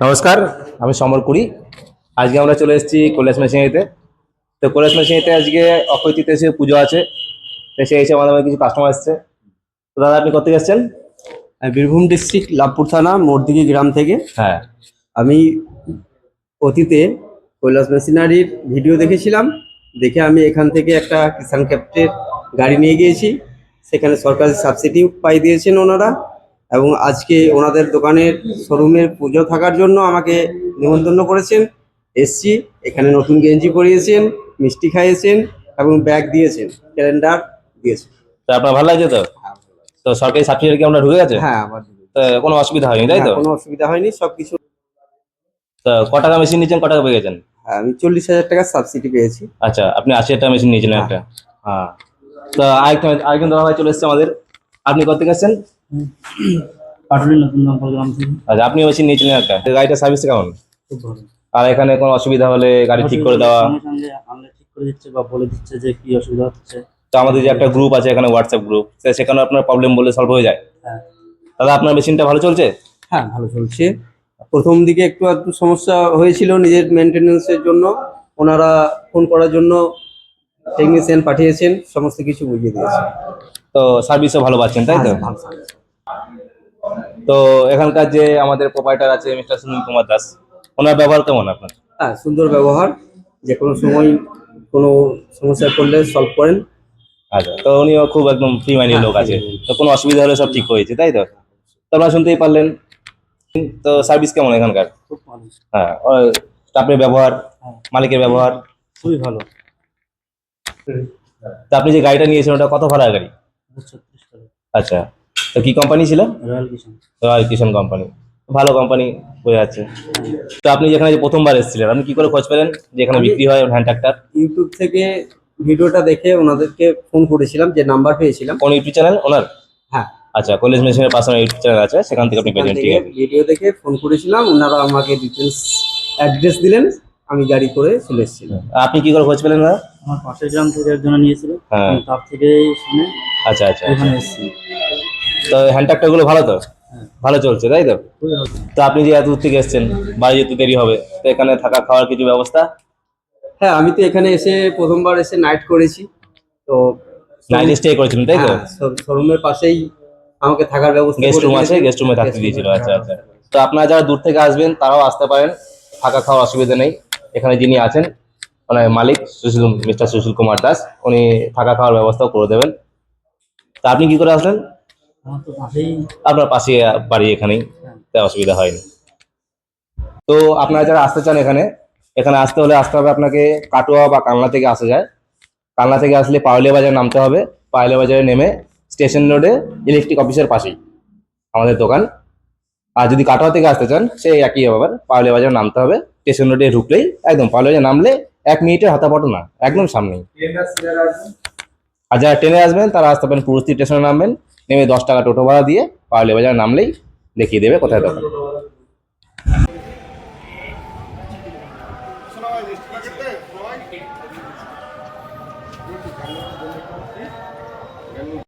নমস্কার আমি সমর কুড়ি। আজকে আমরা চলে এসেছি কৈলাস মেশিনারিতে। তো কৈলাস মেশিনারিতে আজকে অক্ষয় তৃতীয়া পুজো আছে। তো সেই হিসেবে আমাদের কিছু কাস্টমার এসছে। তো দাদা আপনি কোথেকে এসছেন? আমি বীরভূম ডিস্ট্রিক্ট লাভপুর থানা মোড়দিঘি গ্রাম থেকে। হ্যাঁ। আমি অতীতে কৈলাস মেশিনারির ভিডিও দেখেছিলাম। দেখে আমি এখান থেকে একটা কিষান ক্যাপ্টের গাড়ি নিয়ে গিয়েছি। সেখানে সরকারি সাবসিডি পাই দিয়েছেন ওনারা। এবং আজকে ওনাদের দোকানের শোরুমের পুজো থাকার জন্য আমাকে নিমন্ত্রণ করেছেন। এসছি এখানে নতুন গেঞ্জি পরিয়েছেন মিষ্টি খাইয়েছেন এবং ব্যাগ দিয়েছেন ক্যালেন্ডার দিয়েছেন। তো আপনার ভালো লাগছে তো? তো সরকারি সার্টিফিকেট কি আমরা ঢুকে গেছে? হ্যাঁ আমার তো কোনো অসুবিধা হয়নি তাই তো? হ্যাঁ, কোনো অসুবিধা হয়নি সবকিছু তো ক টাকা মেশিন নিয়েছেন ক টাকা পেয়ে গেছেন? আমি চল্লিশ হাজার টাকার সাবসিডি পেয়েছি। আচ্ছা আপনি আশি হাজার টাকা মেশিন নিয়েছিলেন একটা। হ্যাঁ। তো আরেকটা আরেকজন দাদা ভাই চলে এসছে আমাদের। আপনি কোথেকে এসছেন? পাটুলি নতুন দমকল গ্রাম থেকে। আচ্ছা আপনি মেশিন নিয়েছিলেন একটা গাড়িটা সার্ভিস কেমন? খুব ভালো। আর এখানে কোনো অসুবিধা হলে গাড়ি ঠিক করে দেওয়া? সঙ্গে সঙ্গে আনলে ঠিক করে দিচ্ছে বা বলে দিচ্ছে যে কি অসুবিধা হচ্ছে। তো আমাদের যে একটা গ্রুপ আছে এখানে হোয়াটসঅ্যাপ গ্রুপ সেখানে আপনার প্রবলেম বলে সলভ হয়ে যায়। হ্যাঁ। দাদা আপনার মেশিনটা ভালো চলছে? হ্যাঁ ভালো চলছে। প্রথম দিকে একটু একটু সমস্যা হয়েছিল নিজের মেনটেনেন্সের জন্য। ওনারা ফোন করার জন্য টেকনিশিয়ান পাঠিয়েছেন সমস্ত কিছু বুঝিয়ে দিয়েছেন তো সার্ভিসও ভালো পাচ্ছেন তাই তো? হ্যাঁ। তো এখানকার যে আমাদের প্রোপাইটার আছে মিস্টার সুনীল কুমার দাস ওনার ব্যবহার কেমন আপনার? হ্যাঁ সুন্দর ব্যবহার। যে কোনো সময় কোনো সমস্যা করলে সলভ করেন। আচ্ছা তো উনিও খুব একদম ফ্রি মাইন্ডের হ্যাঁ, লোক আছে। তো কোনো অসুবিধা হলে সব ঠিক হয়েছে তাই তো? তো আপনারা শুনতেই পারলেন। তো সার্ভিস কেমন এখানকার? খুব ভালো। হ্যাঁ স্টাফের ব্যবহার হ্যাঁ। মালিকের ব্যবহার। খুবই ভালো। তা আপনি যে গাড়িটা নিয়েছেন ওটা কত ভাড়া গাড়ি? আচ্ছা। তো কি কোম্পানি ছিল? রয়্যাল কিষান কোম্পানি ভালো কোম্পানি বোঝা যাচ্ছে। তো আপনি যেখানে প্রথমবার এসেছিলেন আপনি কি করে খোঁজ পেলেন যে এখানে বিক্রি হয় হ্যান্ড ট্রাক্টর ইউটিউব থেকে ভিডিওটা দেখে ওনাদেরকে ফোন করেছিলাম যে নাম্বার পেয়েছিলাম। কোন ইউটিউব চ্যানেল ওনার? হ্যাঁ। আচ্ছা কলেজ মেশিনের পাশে ইউটিউব চ্যানেল আছে সেখান থেকে আপনি পেয়েছেন ঠিক আছে ভিডিও দেখে ফোন করেছিলাম ওনারা আমাকে ডিটেলস অ্যাড্রেস দিলেন আমি গাড়ি করে চলে এসেছিলাম। আপনি কি করে খোঁজ পেলেন আমার পাশের গ্রাম থেকে একজন নিয়েছিল হ্যাঁ। তার থেকে শুনে আচ্ছা আচ্ছা এখানে এসেছি তো হ্যান্ড ট্রাক্টরগুলো ভালো তো? হ্যাঁ। ভালো চলছে তাই তো? তো আপনি যে এত দূর থেকে এসেছেন বাড়ি যেতে দেরি হবে তো এখানে থাকা খাওয়ার কিছু ব্যবস্থা? হ্যাঁ আমি তো এখানে এসে প্রথমবার এসে নাইট করেছি। তো নাইট স্টে করেছিলেন তাই তো? শোরুমের পাশেই আমাকে থাকার ব্যবস্থা গেস্ট রুম আছে গেস্ট রুমে থাকতে দিয়েছিল আচ্ছা আচ্ছা। তো আপনারা যারা দূর থেকে আসবেন তারাও আসতে পারেন থাকা খাওয়ার অসুবিধা নেই। এখানে যিনি আছেন মানে মালিক সুশীল মিস্টার সুশীল কুমার দাস উনি থাকা খাওয়ার ব্যবস্থাও করে দেবেন। তা আপনি কি করে আসলেন? আপনার পাশে বাড়ি এখানেই তাই অসুবিধা হয়নি। তো আপনারা যারা আসতে চান এখানে এখানে আসতে হলে আসতে হবে আপনাকে কাটোয়া বা কালনা থেকে আসা যায়। কালনা থেকে আসলে পাওয়ালিয়া বাজারে নামতে হবে। পাওয়ালিয়া বাজারে নেমে স্টেশন রোডে ইলেকট্রিক অফিসের পাশেই আমাদের দোকান। আর যদি কাটোয়া থেকে আসতে চান, সেই একই ব্যাপার পাওয়ালিয়া বাজারে নামতে হবে। স্টেশন রোডে ঢুকলেই একদম পাওয়ালিয়া বাজারে নামলে এক মিনিটের হাতাপটো না, একদম সামনেই। আর যারা ট্রেনে আসবেন, তারা আসতে পারেন পুরস্তি স্টেশনে নামবেন। নেমে দশ টাকা টোটো ভাড়া দিয়ে পাওয়ালি বাজার নামলেই দেখিয়ে দেবে কোথায় দোকান।